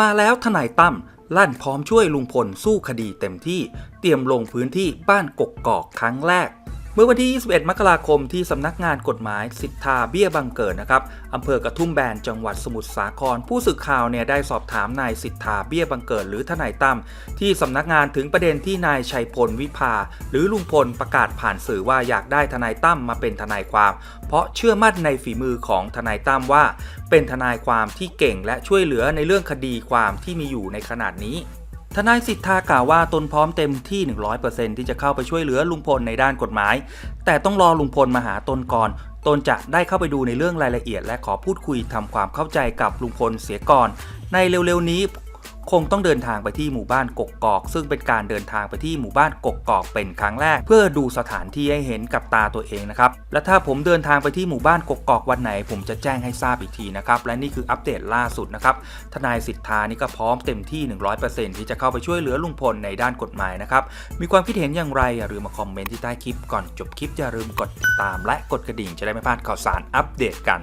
มาแล้วทนายตั้มลั่นพร้อมช่วยลุงพลสู้คดีเต็มที่ เตรียมลงพื้นที่บ้านกกกอกครั้งแรก เมื่อวันที่ 21 มกราคมที่สำนักงานกฎหมายสิทธาเบี้ยบังเกิดนะครับอำเภอกระทุ่มแบนจังหวัดสมุทรสาคร ผู้สื่อข่าวเนี่ยได้สอบถามนายสิทธาเบี้ยบังเกิดหรือทนายตั้มที่สำนักงานถึงประเด็นที่นายชัยพลวิภา หรือลุงพลประกาศผ่านสื่อว่าอยากได้ทนายตั้มมาเป็นทนายความ เพราะเชื่อมั่นในฝีมือของทนายตั้มว่า เป็นทนายความที่เก่งและช่วยเหลือในเรื่องคดีความที่มีอยู่ในขนาดนี้ ทนายสิทธากล่าวว่าตนพร้อมเต็มที่ 100%ที่จะเข้าไปช่วยเหลือลุงพลในด้านกฎหมาย แต่ต้องรอลุงพลมาหาตนก่อนตนจะได้เข้าไปดูในเรื่องรายละเอียด และขอพูดคุยทำความเข้าใจกับลุงพลเสียก่อน ในเร็วๆนี้ คงต้องเดินทางไปที่หมู่บ้านกกกอก ซึ่งเป็นการเดินทางไปที่หมู่บ้านกกกอกเป็นครั้งแรก เพื่อดูสถานที่ให้เห็นกับตาตัวเองนะครับและถ้าผมเดินทางไปที่หมู่บ้านกกกอกวันไหน ผมจะแจ้งให้ทราบอีกทีนะครับและนี่คืออัปเดตล่าสุดนะครับทนายสิทธานี่ก็พร้อมเต็มที่ 100%ที่จะเข้าไปช่วยเหลือลุงพลในด้านกฎหมายนะครับมีความคิดเห็นอย่างไรอย่าลืมมาคอมเมนต์ที่ใต้คลิปก่อนจบคลิปอย่าลืมกดติดตาม และกดกระดิ่งจะได้ไม่พลาดข่าวสารอัปเดตกัน